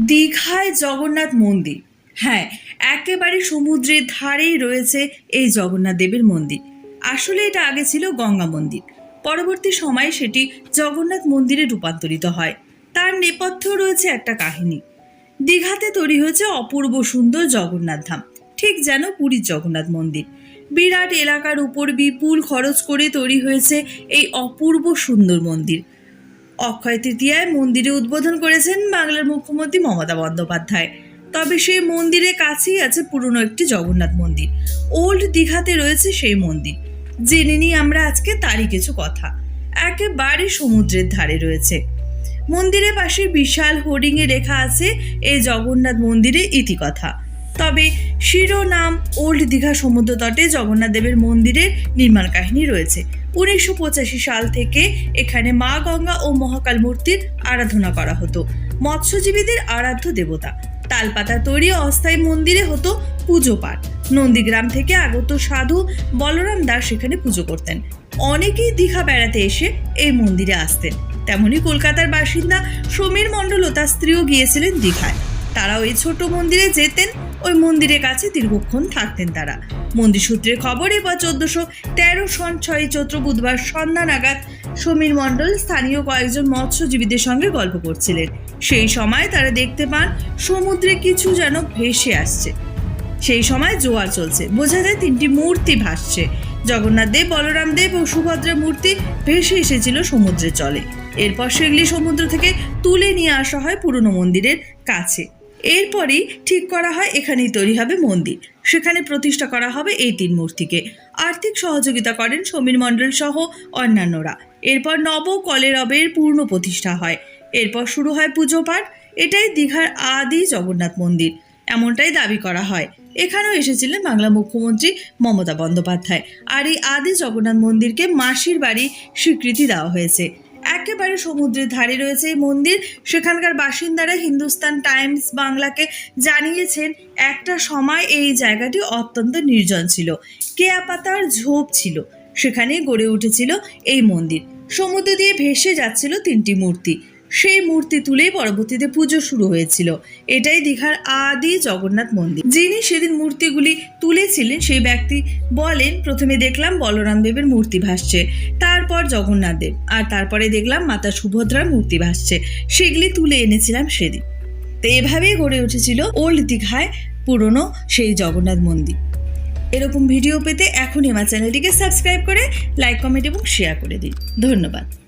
দীঘায় জগন্নাথ মন্দির। হ্যাঁ একেবারে সমুদ্রের ধারেই রয়েছে এই জগন্নাথ দেবের মন্দির। আসলে এটা আগে ছিল গঙ্গা মন্দির। পরবর্তী সময়ে সেটি জগন্নাথ মন্দিরে রূপান্তরিত হয়। তার নেপথ্য রয়েছে একটা কাহিনী। দীঘাতে তৈরি হয়েছে অপূর্ব সুন্দর জগন্নাথ ধাম, ঠিক যেন পুরীর জগন্নাথ মন্দির। বিরাট এলাকার উপর বিপুল খরচ করে তৈরি হয়েছে এই অপূর্ব সুন্দর মন্দির। অক্ষয় তৃতীয়ায় মন্দিরে উদ্বোধন করেছেন বাংলার মুখ্যমন্ত্রী মমতা বন্দ্যোপাধ্যায়। তবে সেই মন্দিরের কাছেই আছে পুরনো একটি জগন্নাথ মন্দির। ওল্ড দীঘাতে রয়েছে সেই মন্দির। জেনে নিই আমরা আজকে তারই কিছু কথা। একেবারে সমুদ্রের ধারে রয়েছে। মন্দিরের পাশে বিশাল হোর্ডিংয়ে লেখা আছে, এই জগন্নাথ মন্দিরের ইতিকথা। তবে শিরোনাম ওল্ড দীঘা সমুদ্র তটে জগন্নাথ দেবের মন্দিরের নির্মাণ কাহিনী রয়েছে। উনিশশো পঁচাশি সাল থেকে এখানে মা গঙ্গা ও মহাকাল মূর্তির আরাধনা করা হতো। মৎস্যজীবীদের আরাধ্য দেবতা। তালপাতা তৈরি অস্থায়ী মন্দিরে হতো পুজো পাঠ। নন্দীগ্রাম থেকে আগত সাধু বলরাম দাস এখানে পুজো করতেন। অনেকেই দীঘা বেড়াতে এসে এই মন্দিরে আসতেন। তেমনি কলকাতার বাসিন্দা সমীর মণ্ডল ও তার স্ত্রীও গিয়েছিলেন দীঘায়। তারাও এই ছোট মন্দিরে যেতেন। ওই মন্দিরের কাছে দীর্ঘক্ষণ থাকতেন তারা। মন্দির সূত্রে খবর এবার চোদ্দশো তেরো সন ছয় চৈত্র বুধবার সন্ধ্যা নাগাদ সমীর মণ্ডল স্থানীয় কয়েকজন মৎস্যজীবীদের সঙ্গে গল্প করছিলেন। সেই সময় তারা দেখতে পান সমুদ্রে কিছু যেন ভেসে আসছে। সেই সময় জোয়ার চলছে। বোঝা যায় তিনটি মূর্তি ভাসছে। জগন্নাথ দেব, বলরাম দেব ও সুভদ্রা মূর্তি ভেসে এসেছিল সমুদ্রে চলে এরপর সেগুলি সমুদ্র থেকে তুলে নিয়ে আসা হয় পুরনো মন্দিরের কাছে। এরপরই ঠিক করা হয়, এখানেই তৈরি হবে মন্দির। সেখানে প্রতিষ্ঠা করা হবে এই তিন মূর্তিকে। আর্থিক সহযোগিতা করেন সমীর মণ্ডল সহ অন্যান্যরা। এরপর নব কলেরবের পূর্ণ প্রতিষ্ঠা হয়। এরপর শুরু হয় পুজো পাঠ। এটাই দীঘার আদি জগন্নাথ মন্দির। এমনটাই দাবি করা হয়। এখানেও এসেছিলেন বাংলা মুখ্যমন্ত্রী মমতা বন্দ্যোপাধ্যায়। আর এই আদি জগন্নাথ মন্দিরকে মাসির বাড়ি স্বীকৃতি দেওয়া হয়েছে। একেবারে সমুদ্রের ধারে রয়েছে এই মন্দির। সেখানকার বাসিন্দারা হিন্দুস্তান টাইমস বাংলাকে জানিয়েছেন, একটা সময় এই জায়গাটি অত্যন্ত নির্জন ছিল। কেয়া পাতার ঝোপ ছিল সেখানে গড়ে উঠেছিল এই মন্দির। সমুদ্র দিয়ে ভেসে যাচ্ছিল তিনটি মূর্তি। সেই মূর্তি তুলেই পরবর্তীতে পুজো শুরু হয়েছিল। এটাই দীঘার আদি জগন্নাথ মন্দির। যিনি সেদিন মূর্তিগুলি তুলেছিলেন, সেই ব্যক্তি বলেন, প্রথমে দেখলাম বলরাম দেবের মূর্তি ভাসছে, তারপর জগন্নাথ দেব, আর তারপরে দেখলাম মাতা সুভদ্রার মূর্তি ভাসছে। সেগুলি তুলে এনেছিলাম সেদিন। তো এভাবেই গড়ে উঠেছিল ওল্ড দীঘায় পুরনো সেই জগন্নাথ মন্দির। এরকম ভিডিও পেতে এখন আমার চ্যানেলটিকে সাবস্ক্রাইব করে, লাইক, কমেন্ট এবং শেয়ার করে দিন। ধন্যবাদ।